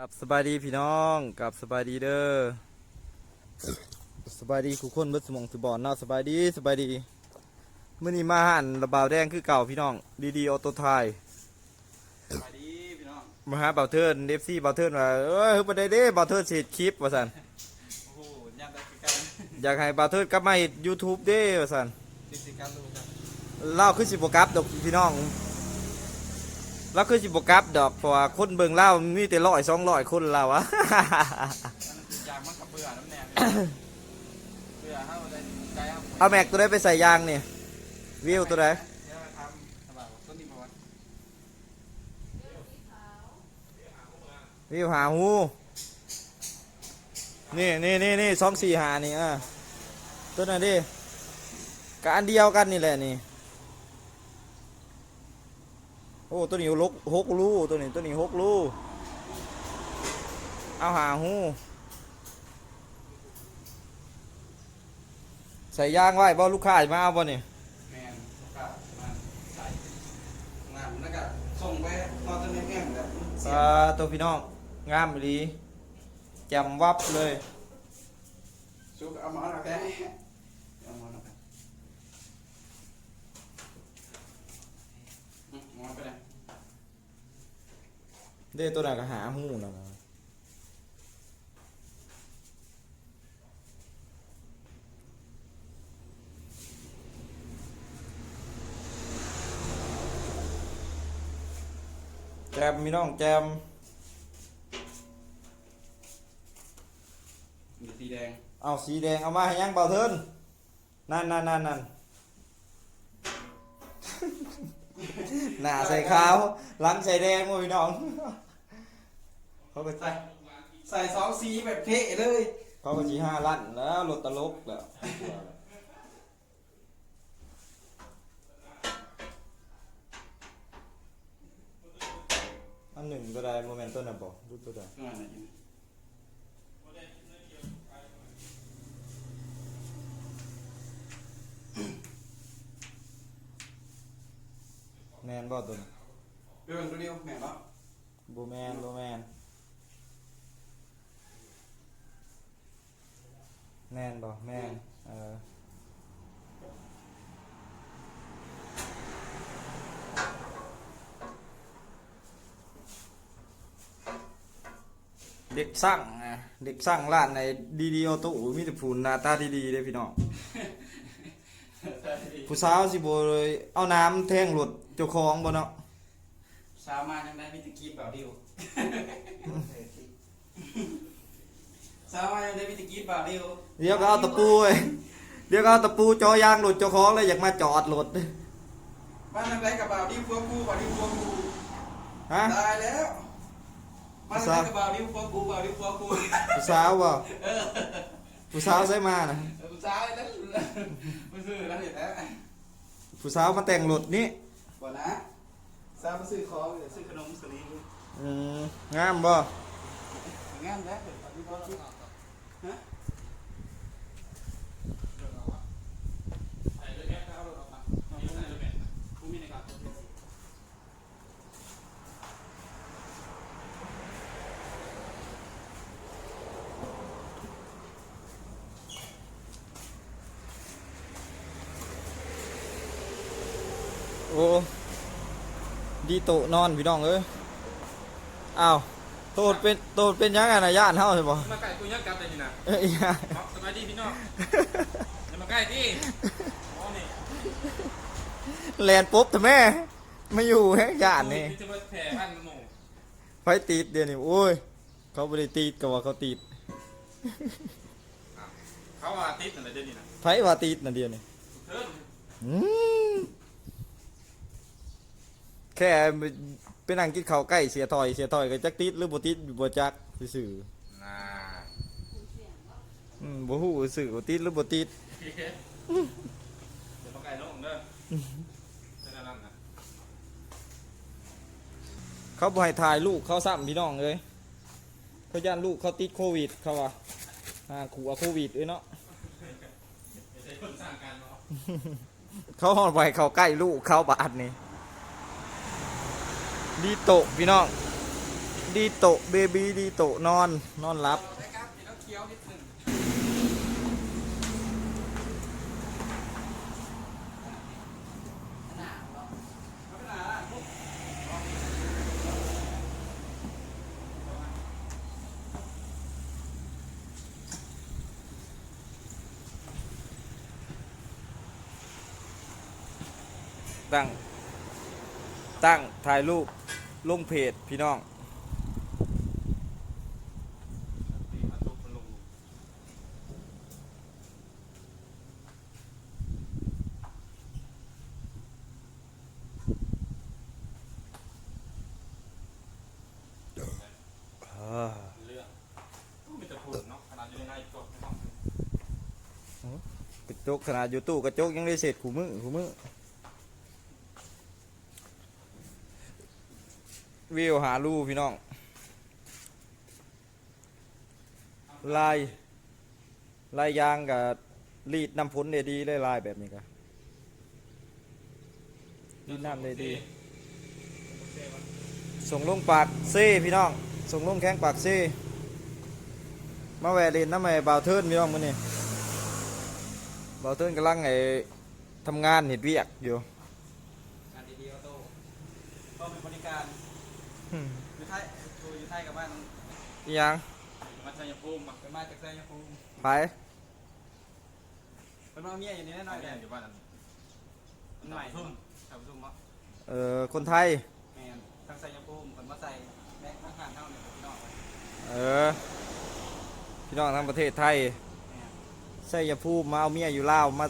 กับสบายดีพี่น้องกับสบายดีเด้อสบายดีคุกคนเบิดสมองสบอนเนาะสบายดีสบายดีมื่อนี้มาหันระบาวแดงคือเก่าพี่น้อง ดีดีออโต้ไทยสวัสดีพี่น้องมาหาเบาเทิร์นเดฟซี่เบาเทิร์นว่าเอ้ยประเดี๋ยวเด้เบาเทิร์นเสียคลิปว่าสันโอ้โหยังได้คือกันอยากให้เบาเทิร์นกลับมาเฮ็ดยูทูบเด้ว่าสันติดติดกันดูกันเล่าคือสิบกลับดอกพี่น้อง เล่าคือสิบกลับดอกเพราะว่าคนเบิ่งเล่ามีแต่ร้อยสองร้อยคนเราอะ ยางมันกับเบื่อน้ำแนมเบื่อเฮาได้ใจเอาเอาแม็กตัวได้ไปใส่ยางเนี่ยวิวตัวใดเดี๋ยวทำสบายต้นนี้ประวัติวิวหาหูนี่นี่นี่นี่สองสี่หานี่อะตัวนั้นดิกอันเดียวกันนี่แหละนี่ โอ้ตัวนี้หกหกลูตัวนี้ตัวนี้หกลูเอาหาหูใส่ยางไว้บ่ลูกค้าจะมาเอาบ่นี่แมนก็มาใส่งานแล้วก็ส่งไปนอนต้นแห้งๆแบบเสียอ่าตัวพี่น้องงามดีแจำวับเลย ชุกเอาหมอนเอาแค่เอาหมอนเอาไปอืมหมอนไปไหน เด้ตัวไหนก็หาหูนะนะแจมมีน้องแจมมีสีแดง เอาสีแดงเอามาให้ยังเบาเทินนั่นนั่นนั่นนั่นหน้าใส่ขาวหลังใส่แดงมั้พี่น้อง เขาไปใส่ใส่สองสีแบบเท่เลยเขาไปจีห้าลั่นแล้วรถตลกแล้วอันหนึ่งก็ได้โมเมนต์ต้นน่ะบอกรูปตัวใดอ่าไหนอยู่แมนบ่ตัวน่ะเรื่องตัวเดียวแม่นเนาะโบแมนโบแมน แมนบ่แมนเออเด็กสร้างนะเด็กสร้างร้านในดีดีออโต้มีแต่ผู้หน้าตาดีๆเด้พี่น้องผู้สาวสิบ่เลยเอาน้ำแทงรถเจ้าของบ่เนาะสาวมายังได้มิตรกีบเปล่าดิว สาวมายังได้มิตรกีบเปล่าดิวเดี๋ยวก็เอาตะปูเว้ยเดี๋ยวก็เอาตะปูจ่อยางรถเจ้าของเลยอยากมาจอดรถมาทำไรกับเปล่าดิวพวกกูเปล่าดิวพวกกูฮะตายแล้วมาทำไรกับเปล่าดิวพวกกูเปล่าดิวพวกกูผู้สาวบ่ผู้สาวใส่มานะผู้สาวเลยนะมันซื้อแล้วเห็นแล้วผู้สาวมาแต่งรถนี่บ่นะสาวมาซื้อของซื้อขนมสลีอืมงามบ่งานแล้วดิวพวกกูฮะ โอ้ ดีโตนอนพี่น้องเอ้ย อ้าว โตดเป็นโตดเป็นยังไงนะย่านเฮาใช่บ่มาไก่กูยักษ์กลับเลยนี่นะเอ้ยย่าครับสบายดีพี่น้องอย่ามาใกล้ที่อ๋อนี่แลนปุ๊บแต่แม่ไม่อยู่แฮะย่านนี่จะมาแผ่พันหมูไฟติดเดี๋ยวนี้โอ้ย เขาบ่ได้ติดก็ว่าเขาติดเขาว่าติดอะไรเดี๋ยวนี้นะไฟว่าติดน่ะเดียวนี้เทิร์นอืมแค่ ไปนั่งกินข้าวใกล้เสียถอยเสียถอยก็จักติดหรือบ่ติดบ่จักซื่อน่าๆอืมบ่ฮู้ซื่อว่าติดหรือบ่ติดอย่ามาใกล้น้องเด้อเป็นอะไรนะเขาบ่ให้ถ่ายลูกเขาซ้ำพี่น้องเอ้ยเขาย่านลูกเขาติดโควิดเขาว่าอ่าขู่เอาโควิดเอ้ยเนาะ ไม่ใช่คนสร้างการเนาะ เขาฮอดบ่ให้เขาใกล้ลูกเขาบาดนี่ ดีโตพี่น้อง ดีโตเบบีดีโตนอนนอนรับตั้ง ตั้ง ถ่ายรูป ลงเพจพี่น้องกมันลงอ่าเรื่องต้องมีแต่ผลเนาะขนาดอยู่ในกดไม่ต้อง กระจกขนาดอยู่ตู้กระจกยังได้เสร็จขู่มือขู่มือ วิวหาลูพี่น้องลายลายยางกับรีดน้ำพ้นไดดีเลยลายแบบนี้ก็รีดน้ำไดดี ส่งลงปากซ่พี่น้อง ส่งลงแข้งปากซ่มาแหวะเล่นน้ำไอ้บ่าวเทิร์นพี่น้องมื้อนี้บ่าวเทิร์นกำลังไอ้ทำงานเห็ดเวียกอยู่งานดีๆออโต้ก็เป็นบริการ อืมอยู่ไทยตัวอยู่ไทยกับบ้านอิหยังมาชัยภูมิมาเป็นมาจากไซยภูมิไปเป็นมาเมียอยู่นี่แน่นอนแม่เลยอยู่บ้านนั้นมันใหม่ทุ่มชาวทุ่มเนาะเอ่อคนไทยแมนทางไซยภูมิคนมาใส่แม็กนักข่างเท่าเนี่ยพี่น้องเออพี่น้องทั้งประเทศไทยแมนใส่ยาพูมาเอาเมียอยู่ลาวมา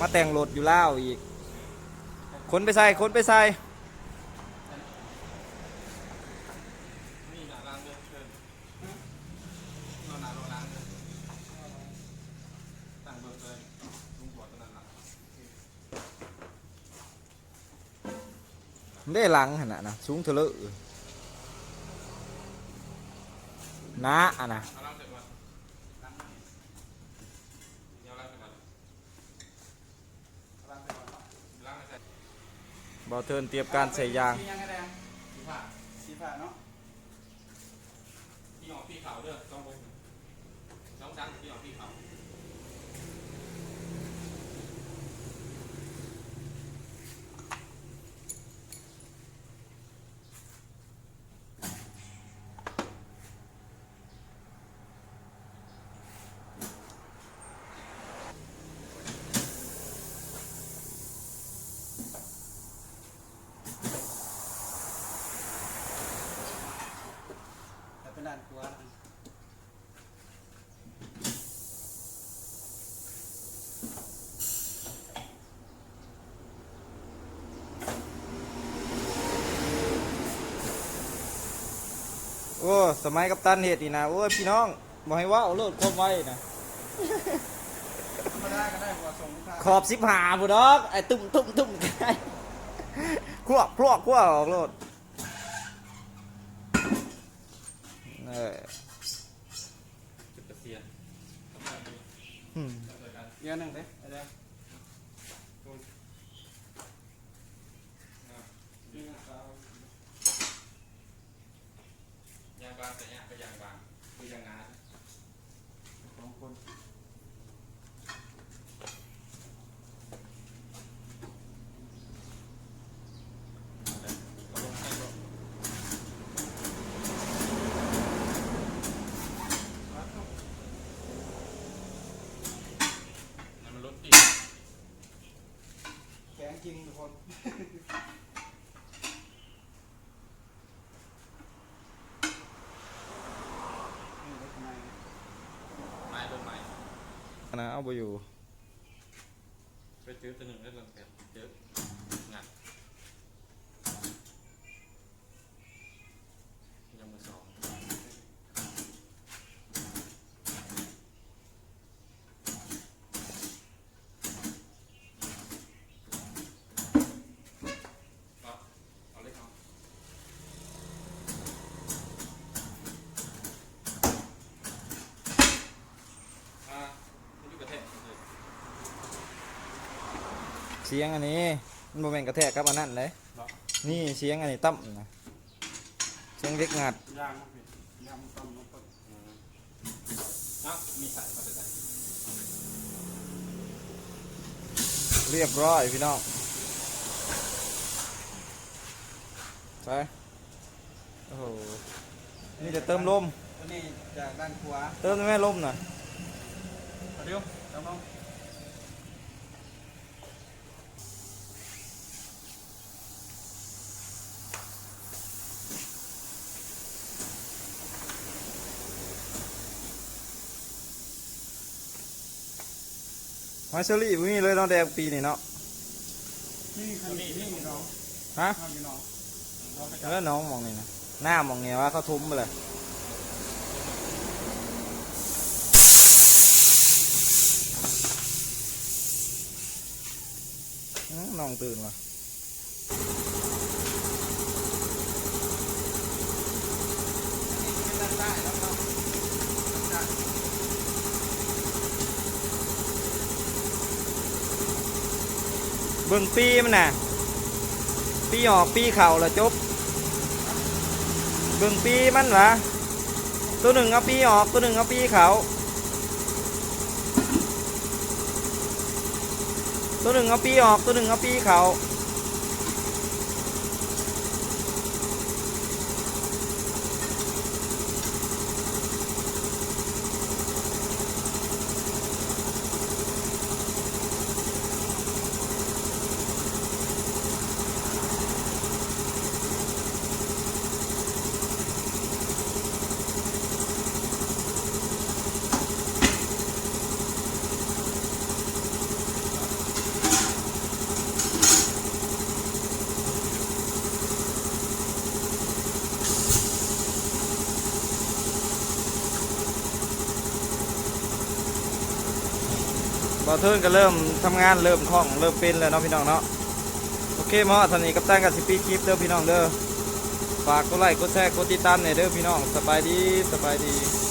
มาแต่งรถอยู่ลาวอีกคนไปใส่คนไปใส่ ได้หลังขนาดนะสูงเถอะเลอะนะอ่ะนะ เอาล้างเสร็จก่อน ล้างมือ เดี๋ยวล้างเสร็จก่อน ล้างไปก่อนเนาะ ล้างให้เสร็จ บอเทิร์นเตรียมการใส่ยาง สียังไงแดง สีผ้า สีฟ้าเนาะ สมัยกับตันเหตุนี่นะโอ้ยพี่น้องบอกให้ว่าเอาโลดความไว้นะธรรมดาก็ได้กว่าส่งลูกค้าขอบสิบหาบุดอกไอ้ตุ่มตุ่มตุ่มไอ้ขั้วพลวกขั้วออกโลดเออจุดเกษียณทำไมมีอืมทำรายการเดี๋ยวหนึ่งเด้ไอ้แดง อ่า นี่เอา ยางบางแต่ยางก็ยางบางคือยางงา สองคน ก็ลงให้ลงนั่นมันรถติด แข็งจริงทุกคนนี่รถทำไม ไม้ต้นไม้ นะเอาไปอยู่ ไปเจอตัวหนึ่งได้ลงแผ่เจองัดยังมือสอง ก็เอาเลยครับอ่ามันอยู่กระแทกเลย เสียงอันนี้ มันโมเมนกระแทกกับอันนั้นเลยเหรอนี่เสียงอันนี้ตั้มนะสียงเล็กงัดย่างมาพี่ย่างต้มน้ำต้มนะมีไข่มาแต่ไหนเรียบร้อยพี่น้องไปโอ้โหนี่จะเติมลมตัวนี้จากด้านขวาเติมได้ไหมลมน่ะเดี๋ยวจำลอ งหอยเชอรี่บ่มีเลยเนาะแดงปีนี่เนาะนี่คันนี้นี่มีน้องฮะข้ามมีน้องเราไปจับแล้วน้องมองนี่นะหน้ามองเนี่ยว่าเขาทุ่มไปเลยอื้อน้องตื่นว่ะ ด้านใต้แล้วก็ด้าน เบิ่งปีมันน่ะ ปีออกปีเข่าละจบ เบิ่งปีมันวะตัวหนึ่งเอาปีออกตัวหนึ่งเอาปีเขาตัวหนึ่งเอาปีออกตัวหนึ่งเอาปีเข่า บอเทิร์นก็เริ่มทำงานเริ่มคล่องเริ่มเป็นแล้วเนาะพี่น้องเนาะโอเคมาทันนี้กับตั้งกับสิปีคลิปเด้อพี่น้องเด้อฝากกดไลค์กดแชร์กดติดตามเนี่ยเด้อพี่น้องสบายดีสบายดี